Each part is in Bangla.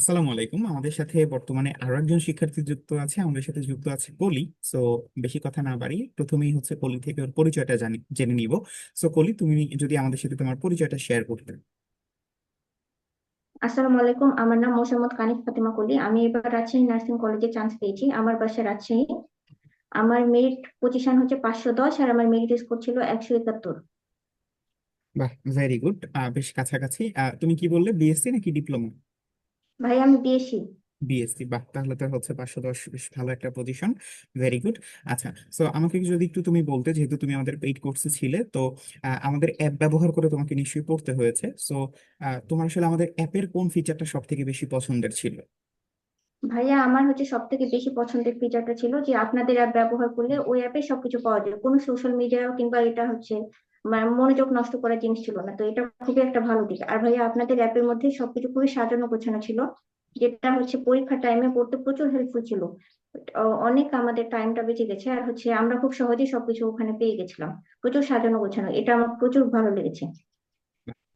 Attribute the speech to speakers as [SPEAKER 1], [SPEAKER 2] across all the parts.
[SPEAKER 1] আসসালামু আলাইকুম। আমাদের সাথে বর্তমানে আরও একজন শিক্ষার্থী যুক্ত আছে আমাদের সাথে যুক্ত আছে কলি সো বেশি কথা না বাড়িয়ে প্রথমেই হচ্ছে কলি থেকে ওর পরিচয়টা জানি জেনে নিব। সো কলি তুমি যদি আমাদের সাথে তোমার পরিচয়টা শেয়ার করতে।
[SPEAKER 2] আসসালামু আলাইকুম আমার নাম মোসাম্মদ কানিফ ফাতেমা কলি আমি এবার রাজশাহী নার্সিং কলেজে চান্স পেয়েছি আমার বাসা রাজশাহী। আমার মেরিট পজিশন হচ্ছে পাঁচশো দশ আর আমার মেরিট স্কোর ছিল একশো একাত্তর।
[SPEAKER 1] বাহ ভেরি গুড বেশ কাছাকাছি। তুমি কি বললে বিএসসি নাকি ডিপ্লোমা?
[SPEAKER 2] ভাই আমি বিএসসি
[SPEAKER 1] বিএসসি বাহ তাহলে তো হচ্ছে পাঁচশো দশ বেশ ভালো একটা পজিশন ভেরি গুড আচ্ছা সো আমাকে যদি একটু তুমি বলতে যেহেতু তুমি আমাদের পেইড কোর্সে ছিলে তো আমাদের অ্যাপ ব্যবহার করে তোমাকে নিশ্চয়ই পড়তে হয়েছে সো তোমার আসলে আমাদের অ্যাপের কোন ফিচারটা সব থেকে বেশি পছন্দের ছিল?
[SPEAKER 2] ভাইয়া আমার হচ্ছে সব থেকে বেশি পছন্দের ফিচারটা ছিল যে আপনাদের অ্যাপ ব্যবহার করলে ওই অ্যাপে সবকিছু পাওয়া যায়। কোনো সোশ্যাল মিডিয়া কিংবা এটা হচ্ছে মনোযোগ নষ্ট করার জিনিস ছিল না। তো এটা খুবই একটা ভালো দিক। আর ভাইয়া, আপনাদের অ্যাপের মধ্যে সবকিছু খুবই সাজানো গোছানো ছিল, যেটা হচ্ছে পরীক্ষার টাইমে পড়তে প্রচুর হেল্পফুল ছিল। অনেক আমাদের টাইমটা বেঁচে গেছে। আর হচ্ছে আমরা খুব সহজেই সবকিছু ওখানে পেয়ে গেছিলাম। প্রচুর সাজানো গোছানো। এটা আমার প্রচুর ভালো লেগেছে।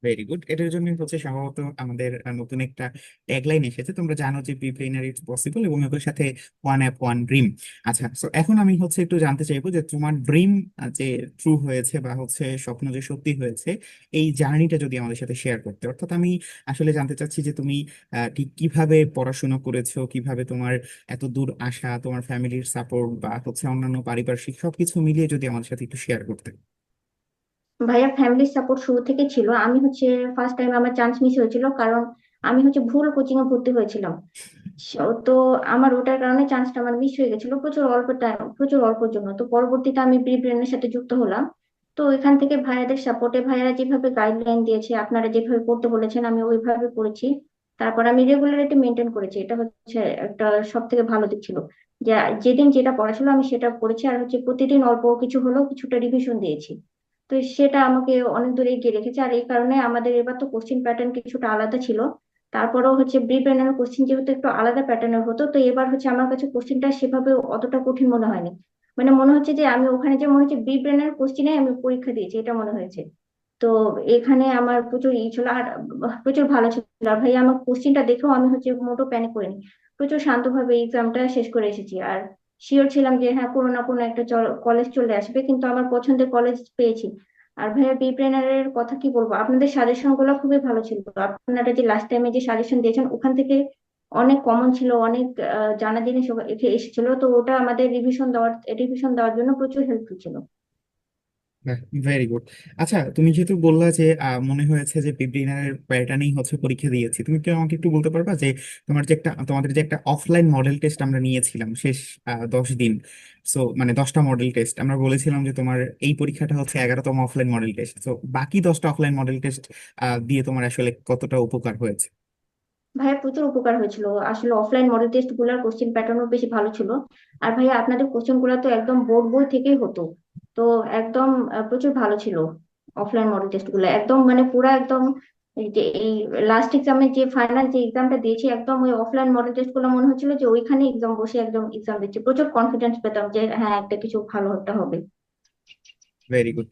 [SPEAKER 1] ভেরি গুড এটার জন্য হচ্ছে সম্ভবত আমাদের নতুন একটা ট্যাগলাইন এসেছে। তোমরা জানো যে বি ইটস পসিবল এবং ওদের সাথে ওয়ান অ্যাপ ওয়ান ড্রিম আচ্ছা সো এখন আমি হচ্ছে একটু জানতে চাইব যে তোমার ড্রিম যে ট্রু হয়েছে বা হচ্ছে স্বপ্ন যে সত্যি হয়েছে, এই জার্নিটা যদি আমাদের সাথে শেয়ার করতে। অর্থাৎ আমি আসলে জানতে চাচ্ছি যে তুমি ঠিক কীভাবে পড়াশোনা করেছ? কীভাবে তোমার এত দূর আসা, তোমার ফ্যামিলির সাপোর্ট বা হচ্ছে অন্যান্য পারিপার্শ্বিক সবকিছু মিলিয়ে যদি আমাদের সাথে একটু শেয়ার করতে।
[SPEAKER 2] ভাইয়া ফ্যামিলি সাপোর্ট শুরু থেকে ছিল। আমি হচ্ছে ফার্স্ট টাইম আমার চান্স মিস হয়েছিল কারণ আমি হচ্ছে ভুল কোচিং এ ভর্তি হয়েছিলাম। তো আমার ওটার কারণে চান্সটা আমার মিস হয়ে গেছিল। প্রচুর অল্প টাইম প্রচুর অল্পর জন্য। তো পরবর্তীতে আমি প্রি ব্রেনের সাথে যুক্ত হলাম। তো এখান থেকে ভাইয়াদের সাপোর্টে ভাইয়ারা যেভাবে গাইডলাইন দিয়েছে আপনারা যেভাবে পড়তে বলেছেন আমি ওইভাবে পড়েছি তারপর আমি রেগুলারিটি মেনটেন করেছি। এটা হচ্ছে একটা সব থেকে ভালো দিক ছিল। যে যেদিন যেটা পড়া ছিল আমি সেটা পড়েছি আর হচ্ছে প্রতিদিন অল্প কিছু হলেও কিছুটা রিভিশন দিয়েছি। তো সেটা আমাকে অনেক দূরে এগিয়ে রেখেছে। আর এই কারণে আমাদের এবার তো কোশ্চিন প্যাটার্ন কিছুটা আলাদা ছিল। তারপরেও হচ্ছে ব্রি প্যাটার্নের কোশ্চিন যেহেতু একটু আলাদা প্যাটার্নের হতো, তো এবার হচ্ছে আমার কাছে কোশ্চিনটা সেভাবে অতটা কঠিন মনে হয়নি। মানে মনে হচ্ছে যে আমি ওখানে যে মনে হচ্ছে ব্রি প্যাটার্নের কোশ্চিনে আমি পরীক্ষা দিয়েছি, এটা মনে হয়েছে। তো এখানে আমার প্রচুর ই ছিল আর প্রচুর ভালো ছিল। আর ভাই, আমার কোশ্চিনটা দেখেও আমি হচ্ছে মোটো প্যানিক করিনি। প্রচুর শান্তভাবে এক্সামটা শেষ করে এসেছি। আর শিওর ছিলাম যে হ্যাঁ কোনো না কোনো একটা কলেজ চলে আসবে, কিন্তু আমার পছন্দের কলেজ পেয়েছি। আর ভাইয়া প্ল্যানারের কথা কি বলব? আপনাদের সাজেশনগুলো খুবই ভালো ছিল। আপনারা যে লাস্ট টাইমে যে সাজেশন দিয়েছেন, ওখান থেকে অনেক কমন ছিল, অনেক জানা জিনিস এসেছিল। তো ওটা আমাদের রিভিশন দেওয়ার রিভিশন দেওয়ার জন্য প্রচুর হেল্পফুল ছিল।
[SPEAKER 1] ভেরি গুড আচ্ছা তুমি যেহেতু বললা যে মনে হয়েছে যে বিগিনারের প্যাটার্নেই হচ্ছে পরীক্ষা দিয়েছি, তুমি কি আমাকে একটু বলতে পারবা যে, তোমার যে একটা, তোমাদের যে একটা অফলাইন মডেল টেস্ট আমরা নিয়েছিলাম শেষ দশ দিন সো মানে দশটা মডেল টেস্ট আমরা বলেছিলাম যে, তোমার এই পরীক্ষাটা হচ্ছে এগারোতম অফলাইন মডেল টেস্ট তো বাকি দশটা অফলাইন মডেল টেস্ট দিয়ে তোমার আসলে কতটা উপকার হয়েছে?
[SPEAKER 2] ভাইয়া, প্রচুর উপকার হয়েছিল। আসলে অফলাইন মডেল টেস্টগুলার কোশ্চেন প্যাটার্নও বেশি ভালো ছিল। আর ভাইয়া, আপনাদের কোশ্চেনগুলা তো একদম বোর্ড বই থেকেই হতো। তো একদম প্রচুর ভালো ছিল অফলাইন মডেল টেস্টগুলো। একদম মানে পুরো একদম যে এই লাস্ট এক্সামে যে ফাইনাল যে এক্সামটা দিয়েছি, একদম ওই অফলাইন মডেল টেস্টগুলো মনে হচ্ছিল যে ওইখানে এক্সাম বসে একদম এক্সাম দিচ্ছি। প্রচুর কনফিডেন্স পেতাম যে হ্যাঁ একটা কিছু ভালো একটা হবে।
[SPEAKER 1] ভেরি গুড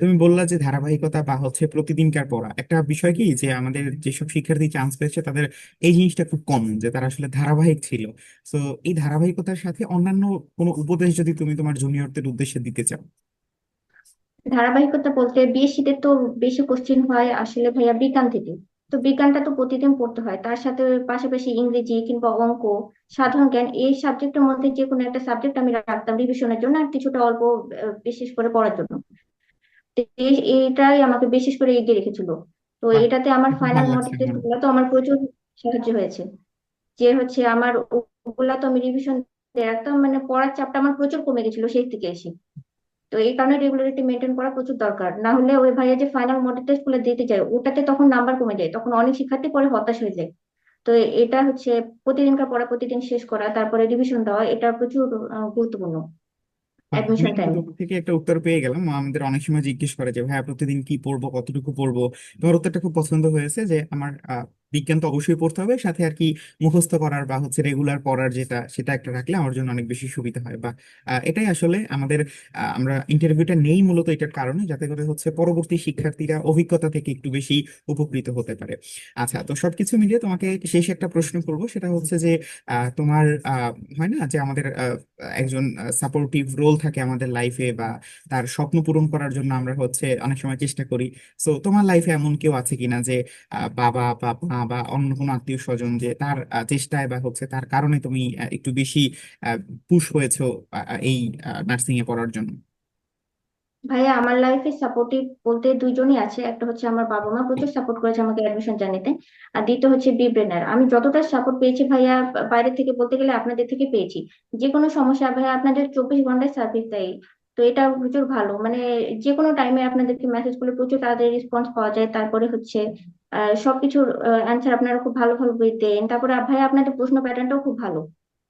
[SPEAKER 1] তুমি বললা যে ধারাবাহিকতা বা হচ্ছে প্রতিদিনকার পড়া। একটা বিষয় কি? যে আমাদের যেসব শিক্ষার্থী চান্স পেয়েছে, তাদের এই জিনিসটা খুব কম যে তারা আসলে ধারাবাহিক ছিল। তো এই ধারাবাহিকতার সাথে অন্যান্য কোনো উপদেশ যদি তুমি তোমার জুনিয়রদের উদ্দেশ্যে দিতে চাও?
[SPEAKER 2] ধারাবাহিকতা বলতে বিএসসিতে তো বেশি কোশ্চেন হয় আসলে ভাইয়া বিজ্ঞান থেকে। তো বিজ্ঞানটা তো প্রতিদিন পড়তে হয়। তার সাথে পাশাপাশি ইংরেজি কিংবা অঙ্ক সাধারণ জ্ঞান এই সাবজেক্টের মধ্যে যে কোনো একটা সাবজেক্ট আমি রাখতাম রিভিশনের জন্য আর কিছুটা অল্প বিশেষ করে পড়ার জন্য। এইটাই আমাকে বিশেষ করে এগিয়ে রেখেছিল। তো এটাতে আমার ফাইনাল মডেল টেস্টগুলো তো আমার প্রচুর সাহায্য হয়েছে। যে হচ্ছে আমার ওগুলা তো আমি রিভিশন দিয়ে রাখতাম মানে পড়ার চাপটা আমার প্রচুর কমে গেছিল সেই থেকে এসে। তো এই কারণে রেগুলারিটি মেনটেন করা প্রচুর দরকার। না হলে ওই ভাইয়া যে ফাইনাল মডেল টেস্টগুলো দিতে যায় ওটাতে তখন নাম্বার কমে যায়। তখন অনেক শিক্ষার্থী পরে হতাশ হয়ে যায়। তো এটা হচ্ছে প্রতিদিনকার পড়া প্রতিদিন শেষ করা তারপরে রিভিশন দেওয়া এটা প্রচুর গুরুত্বপূর্ণ। অ্যাডমিশন টাইমে
[SPEAKER 1] থেকে একটা উত্তর পেয়ে গেলাম। আমাদের অনেক সময় জিজ্ঞেস করে যে ভাইয়া প্রতিদিন কি পড়ব কতটুকু পড়ব? তোমার উত্তরটা খুব পছন্দ হয়েছে যে আমার বিজ্ঞান তো অবশ্যই পড়তে হবে। সাথে আর কি মুখস্থ করার বা হচ্ছে রেগুলার পড়ার যেটা, সেটা একটা রাখলে আমার জন্য অনেক বেশি সুবিধা হয়। বা এটাই আসলে আমাদের আমরা ইন্টারভিউটা নেই মূলত এটার কারণে, যাতে করে হচ্ছে পরবর্তী শিক্ষার্থীরা অভিজ্ঞতা থেকে একটু বেশি উপকৃত হতে পারে। আচ্ছা তো সবকিছু মিলিয়ে তোমাকে শেষ একটা প্রশ্ন করব। সেটা হচ্ছে যে তোমার হয় না যে আমাদের একজন সাপোর্টিভ রোল থাকে আমাদের লাইফে বা তার স্বপ্ন পূরণ করার জন্য আমরা হচ্ছে অনেক সময় চেষ্টা করি। সো তোমার লাইফে এমন কেউ আছে কিনা যে বাবা বা বা অন্য কোনো আত্মীয় স্বজন যে তার চেষ্টায় বা হচ্ছে তার কারণে তুমি একটু বেশি পুশ হয়েছো এই নার্সিং এ পড়ার জন্য?
[SPEAKER 2] ভাইয়া, আমার লাইফে সাপোর্টিভ বলতে দুইজনই আছে। একটা হচ্ছে আমার বাবা মা প্রচুর সাপোর্ট করেছে আমাকে অ্যাডমিশন জানিতে। আর দ্বিতীয় হচ্ছে বি ব্রেনার আমি যতটা সাপোর্ট পেয়েছি ভাইয়া, বাইরে থেকে বলতে গেলে আপনাদের থেকে পেয়েছি। যে কোনো সমস্যা ভাইয়া, আপনাদের চব্বিশ ঘন্টায় সার্ভিস দেয়। তো এটা প্রচুর ভালো। মানে যে কোনো টাইমে আপনাদেরকে মেসেজ করলে প্রচুর তাড়াতাড়ি রেসপন্স পাওয়া যায়। তারপরে হচ্ছে সবকিছুর অ্যান্সার আপনারা খুব ভালো ভালো দেন। তারপরে ভাইয়া আপনাদের প্রশ্ন প্যাটার্নটাও খুব ভালো।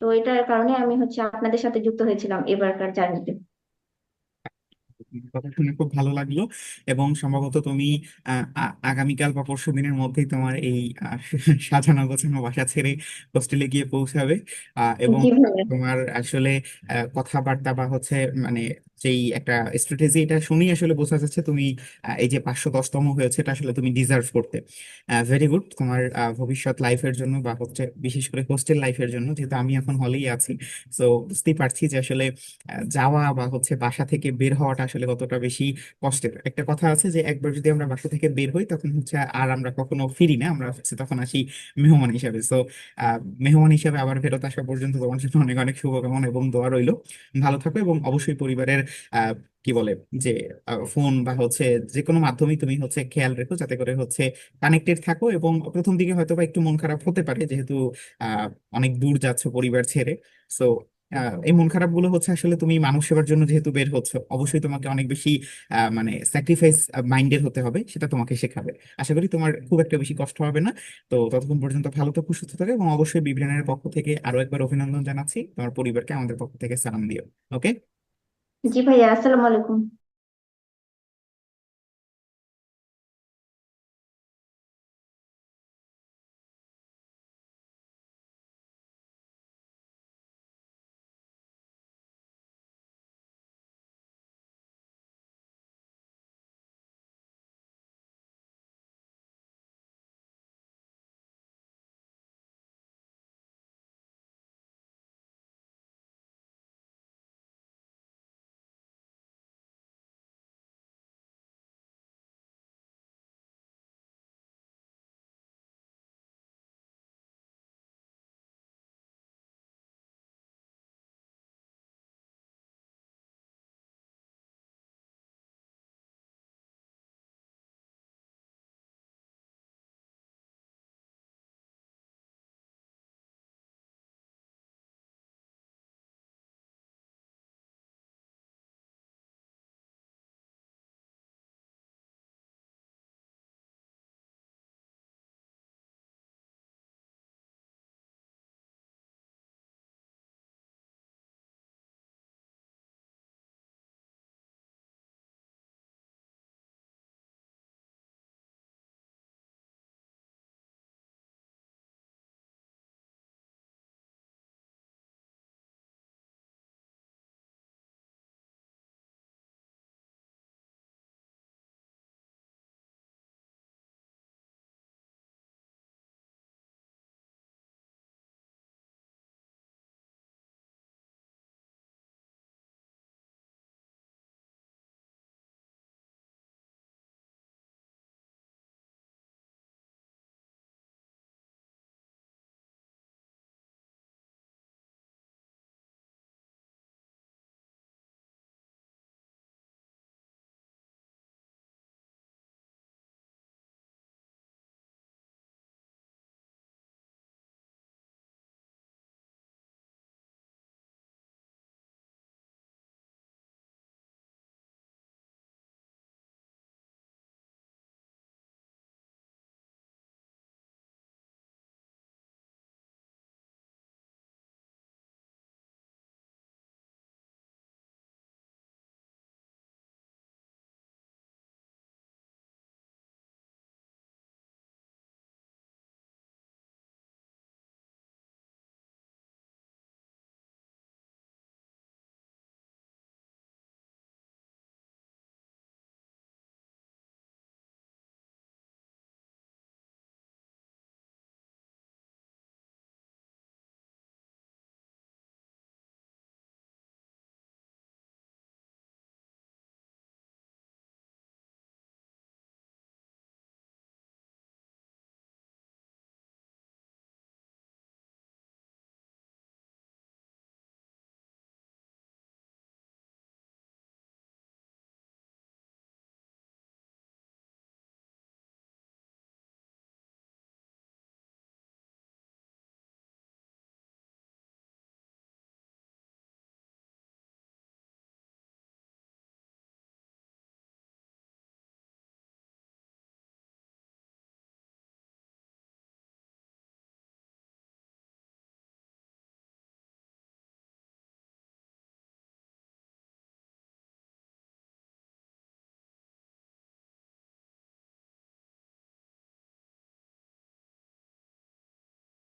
[SPEAKER 2] তো এটার কারণে আমি হচ্ছে আপনাদের সাথে যুক্ত হয়েছিলাম এবারকার জার্নিতে
[SPEAKER 1] কথা শুনে খুব ভালো লাগল এবং সম্ভবত তুমি আগামীকাল বা পরশু দিনের মধ্যেই তোমার এই সাজানো গোছানো বাসা ছেড়ে হোস্টেলে গিয়ে পৌঁছাবে। এবং তোমার আসলে কথাবার্তা বা হচ্ছে মানে যেই একটা স্ট্র্যাটেজি এটা শুনেই আসলে বোঝা যাচ্ছে তুমি এই যে পাঁচশো দশতম হয়েছে, এটা আসলে তুমি ডিজার্ভ করতে। ভেরি গুড তোমার ভবিষ্যৎ লাইফের জন্য বা হচ্ছে বিশেষ করে হোস্টেল লাইফের জন্য, যেহেতু আমি এখন হলেই আছি তো বুঝতেই পারছি যে আসলে যাওয়া বা হচ্ছে বাসা থেকে বের হওয়াটা আসলে কতটা বেশি কষ্টের। একটা কথা আছে যে একবার যদি আমরা বাসা থেকে বের হই, তখন হচ্ছে আর আমরা কখনো ফিরি না, আমরা হচ্ছে তখন আসি মেহমান হিসাবে। সো মেহমান হিসাবে আবার ফেরত আসা পর্যন্ত তোমার জন্য অনেক অনেক শুভকামনা এবং দোয়া রইল। ভালো থাকো এবং অবশ্যই পরিবারের কি বলে, যে ফোন বা হচ্ছে যে কোনো মাধ্যমেই তুমি হচ্ছে খেয়াল রেখো যাতে করে হচ্ছে কানেক্টেড থাকো এবং প্রথম দিকে হয়তো বা একটু মন খারাপ হতে পারে যেহেতু অনেক দূর যাচ্ছ পরিবার ছেড়ে। সো এই মন খারাপগুলো হচ্ছে আসলে তুমি মানুষ সেবার জন্য যেহেতু বের হচ্ছ, অবশ্যই তোমাকে অনেক বেশি মানে স্যাক্রিফাইস মাইন্ডের হতে হবে, সেটা তোমাকে শেখাবে। আশা করি তোমার খুব একটা বেশি কষ্ট হবে না। তো ততক্ষণ পর্যন্ত ভালো থাকো, সুস্থ থাকো এবং অবশ্যই বিব্রেনের পক্ষ থেকে আরও একবার অভিনন্দন জানাচ্ছি। তোমার পরিবারকে আমাদের পক্ষ থেকে সালাম দিও। ওকে
[SPEAKER 2] জি ভাইয়া আসসালামু আলাইকুম